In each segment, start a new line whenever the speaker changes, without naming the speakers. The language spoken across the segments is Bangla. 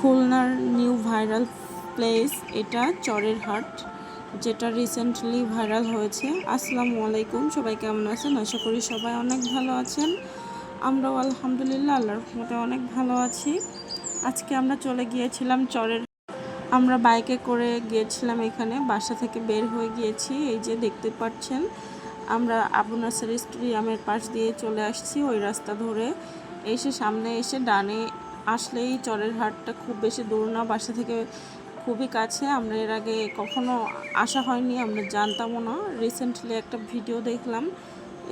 খুলনার নিউ ভাইরাল প্লেস, এটা চরের হাট, যেটা রিসেন্টলি ভাইরাল হয়েছে। আসসালামু আলাইকুম, সবাই কেমন আছেন? আশা করি সবাই অনেক ভালো আছেন। আমরাও আলহামদুলিল্লাহ, আল্লাহর রহমতে অনেক ভালো আছি। আজকে আমরা চলে গিয়েছিলাম চরের আমরা বাইকে করে গিয়েছিলাম এখানে, বাসা থেকে বের হয়ে গিয়েছি। এই যে দেখতে পাচ্ছেন, আমরা আবু নাসের স্টেডিয়ামের পাশ দিয়ে চলে আসছি, ওই রাস্তা ধরে। এসে সামনে এসে ডানে আসলেই চরের হাটটা খুব বেশি দূর না, বাসা থেকে খুবই কাছে। আমরা এর আগে কখনো আসা হয়নি, আমরা জানতামও না। রিসেন্টলি একটা ভিডিও দেখলাম।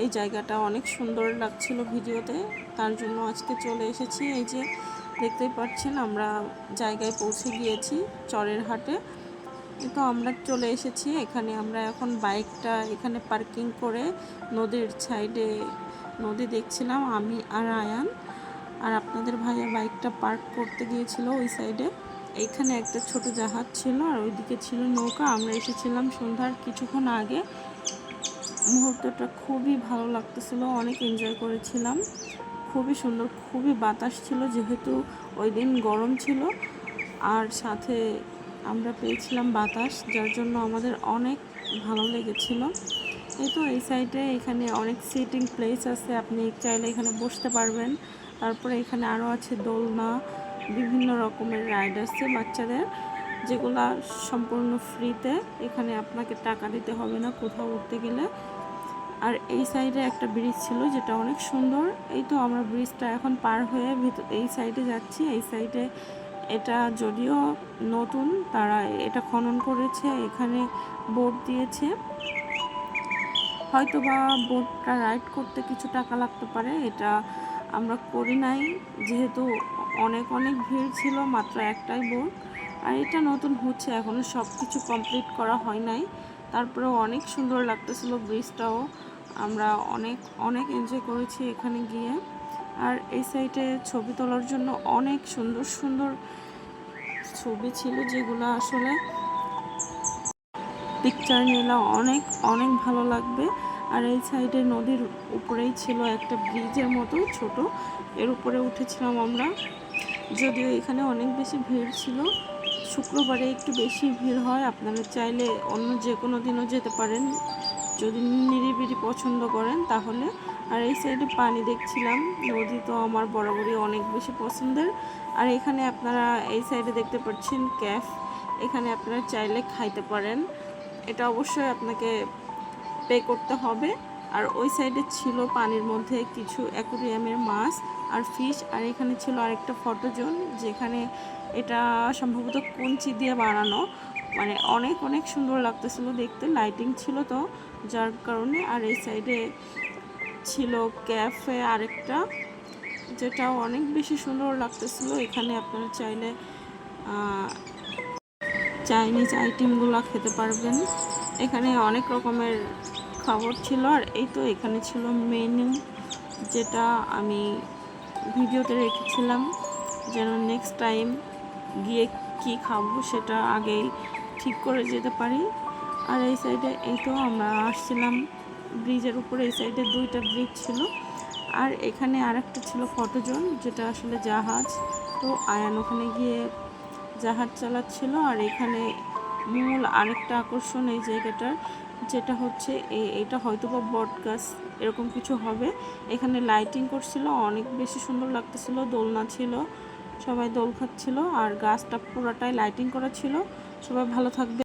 এই জায়গাটা অনেক সুন্দর লাগছিল ভিডিওতে তার জন্য আজকে চলে এসেছি। এই যে দেখতেই পাচ্ছেন, আমরা জায়গায় পৌঁছে গিয়েছি চরের হাটে। তো আমরা চলে এসেছি। এখানে আমরা এখন বাইকটা এখানে পার্কিং করে নদীর সাইডে নদী দেখছিলাম, আমি আর আয়ান। আর আপনাদের ভাইয়া বাইকটা পার্ক করতে গিয়েছিল ওই সাইডে। এইখানে একটা ছোট জাহাজ ছিল আর ওইদিকে ছিল নৌকা। আমরা এসেছিলাম সন্ধ্যার কিছুক্ষণ আগে। মুহূর্তটা খুবই ভালো লাগতেছিল, অনেক এনজয় করেছিলাম। খুবই সুন্দর, খুবই বাতাস ছিল, যেহেতু ওই দিন গরম ছিল। আর সাথে আমরা পেয়েছিলাম বাতাস, যার জন্য আমাদের অনেক ভালো লেগেছিল। এই তো এই সাইডে এখানে অনেক সিটিং প্লেস আছে, আপনি চাইলে এখানে বসতে পারবেন। তারপরে এখানে আরও আছে দোলনা, বিভিন্ন রকমের রাইড আছে বাচ্চাদের, যেগুলা সম্পূর্ণ ফ্রিতে এখানে আপনাকে টাকা দিতে হবে না কোথাও উঠতে গেলে। আর এই সাইডে একটা ব্রিজ ছিল যেটা অনেক সুন্দর। এই তো আমরা ব্রিজটা এখন পার হয়ে ভিতর এই সাইডে যাচ্ছি। এই সাইডে এটা যদিও নতুন, তারা এটা খনন করেছে, এখানে বোট দিয়েছে। হয়তো বা বোটটা রাইড করতে কিছু টাকা লাগতে পারে, এটা আমরা করি নাই, যেহেতু অনেক অনেক ভিড় ছিল, মাত্র একটাই বোট আর এটা নতুন হচ্ছে এখনও সব কিছু কমপ্লিট করা হয় নাই। তারপরেও অনেক সুন্দর লাগতেছিল ব্রিজটাও আমরা অনেক অনেক এনজয় করেছি এখানে গিয়ে। আর এই সাইডে ছবি তোলার জন্য অনেক সুন্দর সুন্দর ছবি ছিল যেগুলো আসলে পিকচার নিলে অনেক অনেক ভালো লাগবে। আর এই সাইডে নদীর উপরেই ছিল একটা ব্রিজের মতো, ছোট। এর উপরে উঠেছিলাম আমরা। যদিও এখানে অনেক বেশি ভিড় ছিল। শুক্রবারে একটু বেশি ভিড় হয়। আপনারা চাইলে অন্য যে কোনো দিনও যেতে পারেন। যদি নিরিবিলি পছন্দ করেন, তাহলে আর এই সাইডে পানি দেখছিলাম। নদী তো আমার বরাবরই অনেক বেশি পছন্দের। আর এখানে আপনারা এই সাইডে দেখতে পাচ্ছেন ক্যাফ। এখানে আপনারা চাইলে খাইতে পারেন। এটা অবশ্যই আপনাকে পে করতে হবে। আর ওই সাইডে ছিল পানির মধ্যে কিছু অ্যাকুরিয়ামের মাছ আর ফিশ আর এখানে ছিল আরেকটা ফটো জোন যেখানে এটা সম্ভবত কুঞ্চি দিয়ে বানানো। মানে অনেক অনেক সুন্দর লাগতেছিল দেখতে লাইটিং ছিল তো, যার কারণে। আর এই সাইডে ছিল ক্যাফে আরেকটা যেটা অনেক বেশি সুন্দর লাগতেছিল। এখানে আপনারা চাইলে চাইনিজ আইটেমগুলো খেতে পারবেন। এখানে অনেক রকমের খাবার ছিল আর এই তো এখানে ছিল মেনু যেটা আমি ভিডিওতে রেখেছিলাম, যেন নেক্সট টাইম গিয়ে কি খাব সেটা আগেই ঠিক করে যেতে পারি। আর এই সাইডে এই তো আমরা আসছিলাম ব্রিজের উপরে এই সাইডে দুইটা ব্রিজ ছিল। আর এখানে আরেকটা ছিল ফটোজোন যেটা আসলে জাহাজ। তো আয়ান ওখানে গিয়ে জাহাজ চালাচ্ছিল। আর এখানে মূল আরেকটা আকর্ষণ এই জায়গাটার যেটা হচ্ছে এটা হয়তো বা বট গাছ, এরকম কিছু হবে। এখানে লাইটিং করছিল, অনেক বেশি সুন্দর লাগতেছিল, দোলনা ছিল, সবাই দোল খাচ্ছিল, আর গাছটা পুরোটাই লাইটিং করা ছিল। সবাই ভালো থাকবে।